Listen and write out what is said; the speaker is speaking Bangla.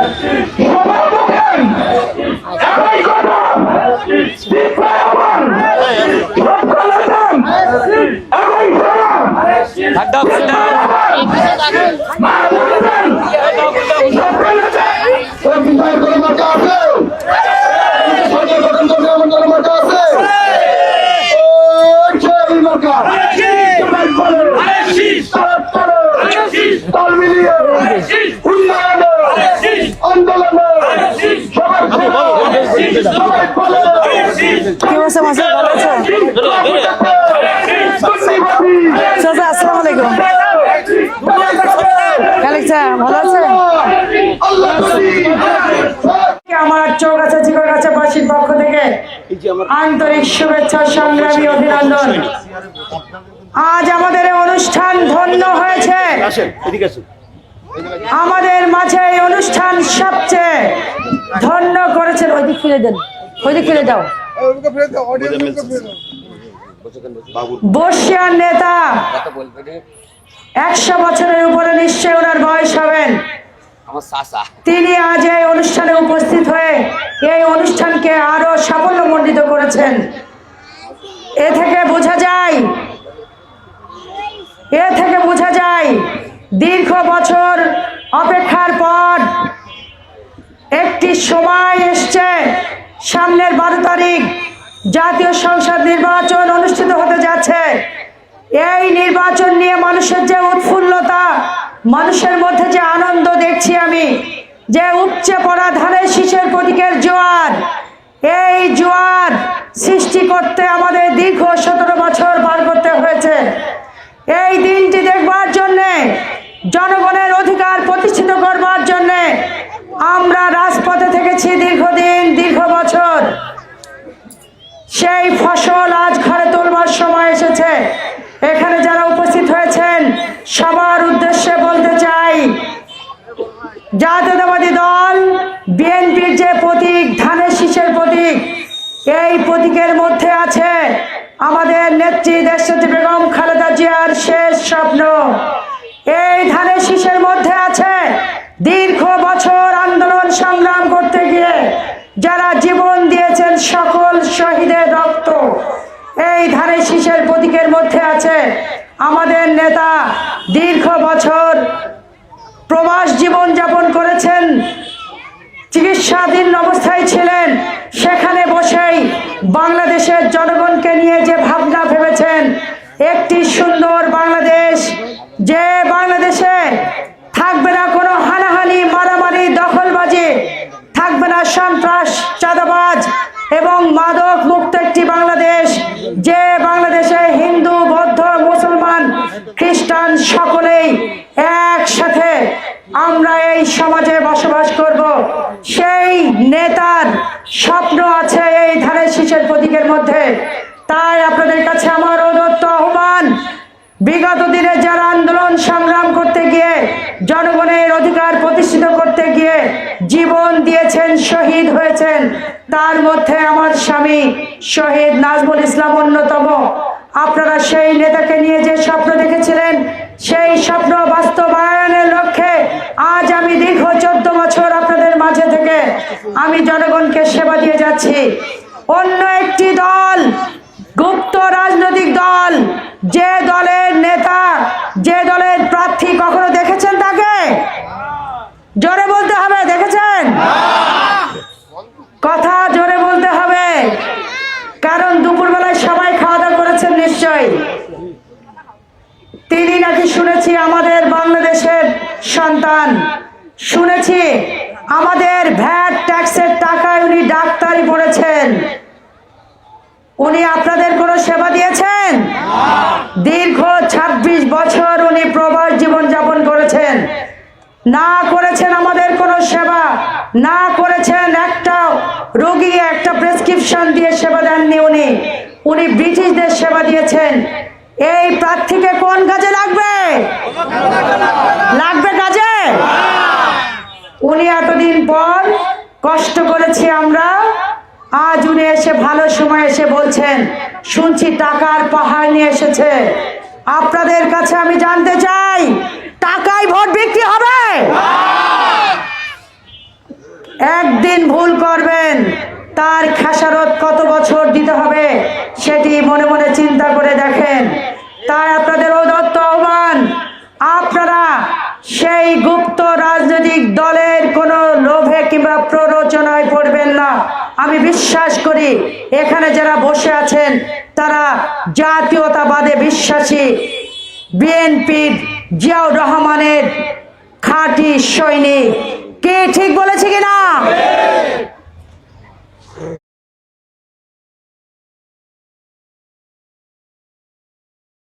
সবাই বলেন একই কথা বিপ্লব আমার সবকালে দেন একই কথা মা বলবেন সবকালে দেন বিধায়ক কোনো মার্কা আছে সরকার গঠন করতে এমন মার্কা আছে ওই সেই মার্কা সবাই বলেন তারা তারা তাল মিলিয়ে উন্নয়নে আন্দোলনে সবাই সবাই বলে কি অবস্থা মাসে ভালো আছো পক্ষ থেকে আন্তরিক শুভেচ্ছা, সংগ্রামী অভিনন্দন। আজ আমাদের অনুষ্ঠান ধন্য হয়েছে। আমাদের মাঝে এই অনুষ্ঠান সবচেয়ে ধন্য করেছেন। ওইদিক ফিরে দেন ওইদিক ফিরে যাও বর্ষিয়ার নেতা একশো বছরের উপরে নিশ্চয় ওনার বয়স হবেন। তিনি আজ এই অনুষ্ঠানে উপস্থিত হয়ে এই অনুষ্ঠানকে আরও সাফল্য সাফল্যমণ্ডিত করেছেন। এ থেকে বোঝা যায় এ থেকে বোঝা যায় দীর্ঘ বছর অপেক্ষার পর একটি সময় এসছে সামনের বারো তারিখ জাতীয় সংসদ নির্বাচন অনুষ্ঠিত হতে যাচ্ছে। এই নির্বাচন নিয়ে মানুষের যে উৎফুল্লতা, মানুষের মধ্যে যে আনন্দ দেখছি আমি, যে উপচে পড়া ধানের শীষের প্রতীকের জোয়ার, এই জোয়ার সৃষ্টি করতে আমাদের দীর্ঘ সতেরো বছর পার করতে হয়েছে। এই দিনটি দেখবার জন্যে, জনগণের অধিকার প্রতিষ্ঠিত করবার জন্যে আমরা রাজপথে থেকেছি দীর্ঘদিন, দীর্ঘ বছর সেই ফসল আজ ঘরে তোলবার সময় এসেছে। এখানে যারা উপস্থিত হয়েছেন, সবার উদ্দেশ্যে বলতে চাই, জাতীয়তাবাদী দল, বিএনপির যে প্রতীক, ধানের শীষের প্রতীক, এই প্রতীকের মধ্যে আছে আমাদের নেত্রী দেশটি বেগম খালেদা জিয়ার শেষ স্বপ্ন। এই ধানের শীষের মধ্যে আছে দীর্ঘ যারা জীবন দিয়েছেন সকল শহীদের রক্ত, এই ধারে শীষের প্রতীকের মধ্যে আছে আমাদের নেতা দীর্ঘ বছর প্রবাস জীবন যাপন করেছেন, চিকিৎসাধীন অবস্থায় ছিলেন, সেখানে বসেই বাংলাদেশের জনগণকে নিয়ে যে ভাবনা ভেবেছেন, একটি সুন্দর বাংলাদেশ যে বাংলাদেশে থাকবে না কোনো হানাহানি, মারামারি সকলেই একসাথে আমরা এই সমাজে বসবাস করব। সেই নেতার স্বপ্ন আছে এই ধানের শীষের প্রতীকের মধ্যে। তাই আপনাদের কাছে আমার অদত্ত আহ্বান, বিগত দিনে যারা আন্দোলন সংগ্রাম করতে গিয়ে, জনগণের অধিকার প্রতিষ্ঠিত করতে গিয়ে জীবন দিয়েছেন, শহীদ হয়েছেন, তার মধ্যে আমার স্বামী শহীদ নাজমুল ইসলাম অন্যতম। আপনারা সেই নেতাকে নিয়ে যে স্বপ্ন দেখেছিলেন সেই স্বপ্ন বাস্তবায়নের লক্ষ্যে আজ আমি দীর্ঘ চোদ্দ বছর আপনাদের মাঝে থেকে আমি জনগণকে সেবা দিয়ে যাচ্ছি। অন্য একটি দল, গুপ্ত রাজনৈতিক দল যে দলের নেতা যে দলের প্রার্থী কখনো দেখেছেন তাকে জোরে বলতে হবে দেখেছেন কথা জোরে বলতে হবে কারণ দুপুরবেলায় সবাই খাওয়া দাওয়া করেছেন নিশ্চয়ই তিনি নাকি শুনেছি আমাদের বাংলাদেশের সন্তান? শুনেছি আমাদের ভ্যাট ট্যাক্সের টাকায় উনি ডাক্তারি পড়েছেন। উনি আপনাদের কোনো সেবা দিয়েছেন? দীর্ঘ ২৬ বছর উনি প্রবাস জীবন যাপন করেছেন। না করেছেন আমাদের কোনো সেবা, না করেছেন একটা রোগী একটা প্রেসক্রিপশন দিয়ে সেবা দেননি উনি। উনি ব্রিটিশদের সেবা দিয়েছেন। এই প্রার্থীকে কোন কাজে লাগবে? লাগবে কাজে? উনি এতদিন পর কষ্ট করেছি আমরা। আজ উনি এসে ভালো সময় এসে বলছেন, শুনছি টাকার পাহাড় নিয়ে এসেছে। আপনাদের কাছে আমি জানতে চাই, টাকায় ভোট বিক্রি হবে? একদিন ভুল করবেন, তার খেসারত কত বছর দিতে হবে, সেটি মনে মনে চিন্তা করে দেখেন তাই আপনাদের ঔদত্ত আহ্বান আপনারা সেই গুপ্ত রাজনৈতিক দলের কোনো লোভে কিংবা প্ররোচনায় পড়বেন না আমি বিশ্বাস করি এখানে যারা বসে আছেন, তারা জাতীয়তাবাদে বিশ্বাসী। বিএনপির জিয়াউর রহমানের খাঁটি সৈনিক। কে ঠিক বলেছে কিনা?